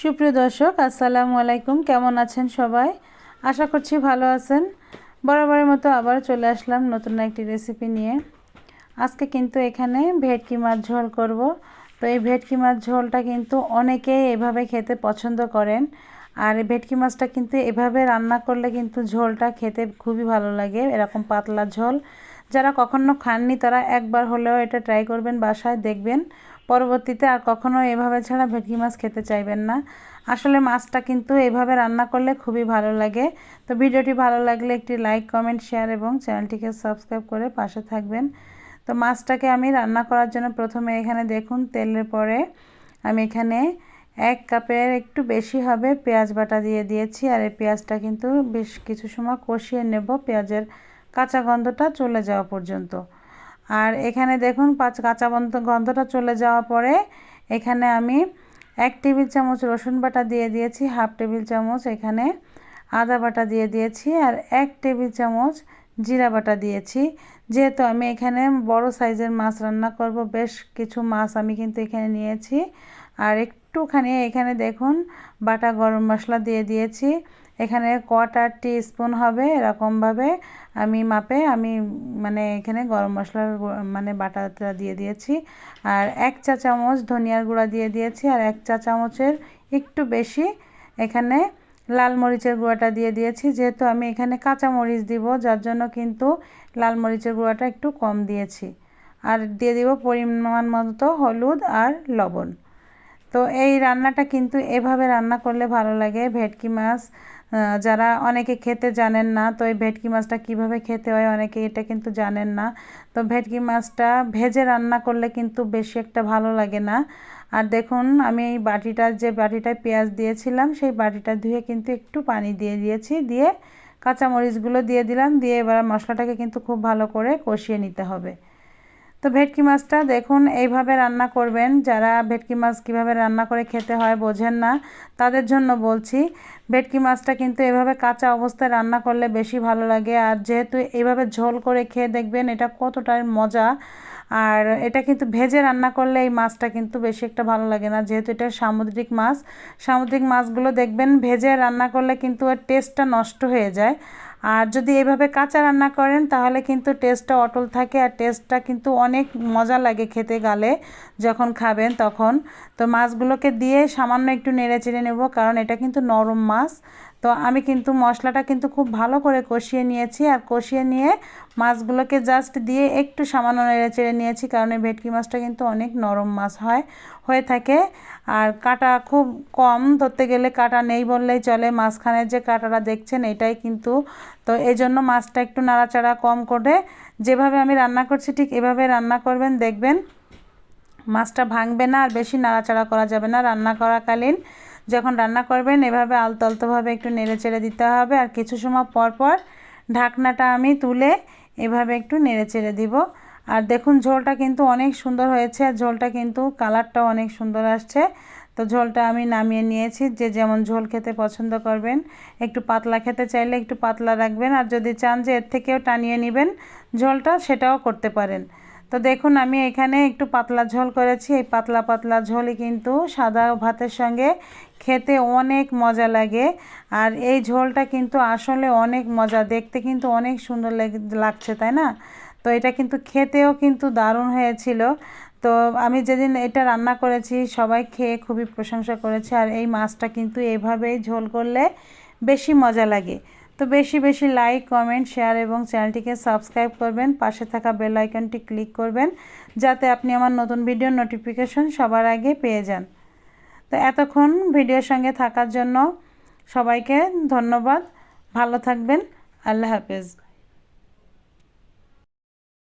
সুপ্রিয় দর্শক, আসসালামু আলাইকুম। কেমন আছেন সবাই? আশা করছি ভালো আছেন। বরাবরের মতো আবার চলে আসলাম নতুন একটি রেসিপি নিয়ে। আজকে কিন্তু এখানে ভেটকি মাছ ঝোল করব। তো এই ভেটকি মাছ ঝোলটা কিন্তু অনেকেই এভাবে খেতে পছন্দ করেন। আর ভেটকি মাছটা কিন্তু এভাবে রান্না করলে কিন্তু ঝোলটা খেতে খুবই ভালো লাগে, এরকম পাতলা ঝোল। যারা কখনো খাননি তারা একবার হলেও এটা ট্রাই করবেন, বাসায় দেখবেন। পরবর্তীতে আর কখনো এভাবে ছাড়া ভেটকি মাছ খেতে চাইবেন না। আসলে মাছটা কিন্তু এভাবে রান্না করলে খুবই ভালো লাগে। তো ভিডিওটি ভালো লাগলে একটি লাইক, কমেন্ট, শেয়ার এবং চ্যানেলটিকে সাবস্ক্রাইব করে পাশে থাকবেন। তো মাছটাকে আমি রান্না করার জন্য প্রথমে এখানে দেখুন তেলের পরে আমি এখানে এক কাপের একটু বেশি হবে পেঁয়াজ বাটা দিয়ে দিয়েছি আর এই পেঁয়াজটা কিন্তু বেশ কিছু সময় কষিয়ে নেব। পেঁয়াজের কাঁচা গন্ধটা চলে যাওয়া পর্যন্ত। আর এখানে দেখুন পাঁচ কাঁচা বন্ধ গন্ধটা চলে যাওয়া পরে এখানে আমি এক টেবিল চামচ রসুন বাটা দিয়ে দিয়েছি, হাফ টেবিল চামচ এখানে আদা বাটা দিয়ে দিয়েছি আর এক টেবিল চামচ জিরা বাটা দিয়েছি। যেহেতু আমি এখানে বড় সাইজের মাছ রান্না করব, বেশ কিছু মাছ আমি কিন্তু এখানে নিয়েছি। আর একটুখানি এখানে দেখুন বাটা গরম মশলা দিয়ে দিয়েছি। এখানে কোয়াটার টি স্পুন হবে এরকমভাবে আমি মাপে, আমি মানে এখানে গরম মশলার মানে বাটাটা দিয়ে দিয়েছি। আর এক চা চামচ ধনিয়ার গুঁড়া দিয়ে দিয়েছি, আর এক চা চামচের একটু বেশি এখানে লাল মরিচের গুঁড়াটা দিয়ে দিয়েছি। যেহেতু আমি এখানে কাঁচা মরিচ দিব, যার জন্য কিন্তু লাল মরিচের গুঁড়াটা একটু কম দিয়েছি। আর দিয়ে দিব পরিমাণ মতো হলুদ আর লবণ। তো এই রান্নাটা কিন্তু এভাবে রান্না করলে ভালো লাগে। ভেটকি মাছ যারা অনেকে খেতে জানেন না, তো এই ভেটকি মাছটা কীভাবে খেতে হয় অনেকে এটা কিন্তু জানেন না। তো ভেটকি মাছটা ভেজে রান্না করলে কিন্তু বেশি একটা ভালো লাগে না। আর দেখুন, আমি এই বাটিটা, যে বাটিটায় পেঁয়াজ দিয়েছিলাম, সেই বাটিটা ধুয়ে কিন্তু একটু পানি দিয়ে দিয়েছি। দিয়ে কাঁচামরিচগুলো দিয়ে দিলাম। দিয়ে এবার মশলাটাকে কিন্তু খুব ভালো করে কষিয়ে নিতে হবে। তো ভেটকি মাছটা দেখুন, এইভাবে রান্না করবেন। যারা ভেটকি মাছ কীভাবে রান্না করে খেতে হয় বোঝেন না, তাদের জন্য বলছি, ভেটকি মাছটা কিন্তু এভাবে কাঁচা অবস্থায় রান্না করলে বেশি ভালো লাগে। আর যেহেতু এইভাবে ঝোল করে খেয়ে দেখবেন, এটা কতটাই মজা। আর এটা কিন্তু ভেজে রান্না করলে এই মাছটা কিন্তু বেশি একটা ভালো লাগে না, যেহেতু এটা সামুদ্রিক মাছ। সামুদ্রিক মাছগুলো দেখবেন, ভেজে রান্না করলে কিন্তু এর টেস্টটা নষ্ট হয়ে যায়। আর যদি এভাবে কাঁচা রান্না করেন, তাহলে কিন্তু টেস্টটা অটল থাকে আর টেস্টটা কিন্তু অনেক মজা লাগে খেতে গালে যখন খাবেন তখন। তো মাছগুলোকে দিয়ে সামান্য একটু নেড়ে চেড়ে নেব, কারণ এটা কিন্তু নরম মাছ। তো আমি কিন্তু মশলাটা কিন্তু খুব ভালো করে কষিয়ে নিয়েছি আর কষিয়ে নিয়ে মাছগুলোকে জাস্ট দিয়ে একটু সামান্য নেড়ে চেড়ে নিয়েছি কারণ এই ভেটকি মাছটা কিন্তু অনেক নরম মাছ হয়, হয়ে থাকে। আর কাটা খুব কম ধরতে গেলে কাটা নেই বললেই চলে। মাঝখানের যে কাটাটা দেখছেন এটাই কিন্তু। তো এই জন্য মাছটা একটু নাড়াচাড়া কম করে যেভাবে আমি রান্না করছি ঠিক এভাবে রান্না করবেন, দেখবেন মাছটা ভাঙবে না আর বেশি নাড়াচাড়া করা যাবে না। রান্না করাকালীন যখন রান্না করবেন, এভাবে আলতো আলতোভাবে একটু নেড়ে চেড়ে দিতে হবে। আর কিছু সময় পর পর ঢাকনাটা আমি তুলে এভাবে একটু নেড়ে চেড়ে দিব। আর দেখুন, ঝোলটা কিন্তু অনেক সুন্দর হয়েছে। আর ঝোলটা কিন্তু কালারটাও অনেক সুন্দর আসছে। তো ঝোলটা আমি নামিয়ে নিয়েছি। যে যেমন ঝোল খেতে পছন্দ করবেন, একটু পাতলা খেতে চাইলে একটু পাতলা রাখবেন। আর যদি চান যে এর থেকেও টানিয়ে নেবেন ঝোলটা, সেটাও করতে পারেন। তো দেখুন, আমি এখানে একটু পাতলা ঝোল করেছি। এই পাতলা পাতলা ঝোলই কিন্তু সাদা ভাতের সঙ্গে খেতে অনেক মজা লাগে। আর এই ঝোলটা কিন্তু আসলে অনেক মজা, দেখতে কিন্তু অনেক সুন্দর লাগছে, তাই না? তো এটা কিন্তু খেতেও কিন্তু দারুণ হয়েছিল। তো আমি যেদিন এটা রান্না করেছি, সবাই খেয়ে খুবই প্রশংসা করেছে। আর এই মাছটা কিন্তু এভাবেই ঝোল করলে বেশি মজা লাগে। তো বেশি বেশি লাইক কমেন্ট শেয়ার এবং চ্যানেলটিকে সাবস্ক্রাইব করবেন। পাশে থাকা বেল আইকনটি ক্লিক করবেন, যাতে আপনি আমার নতুন ভিডিও নোটিফিকেশন সবার আগে পেয়ে যান। তো এতক্ষণ ভিডিওর সঙ্গে থাকার জন্য সবাইকে ধন্যবাদ। ভালো থাকবেন। আল্লাহ হাফেজ।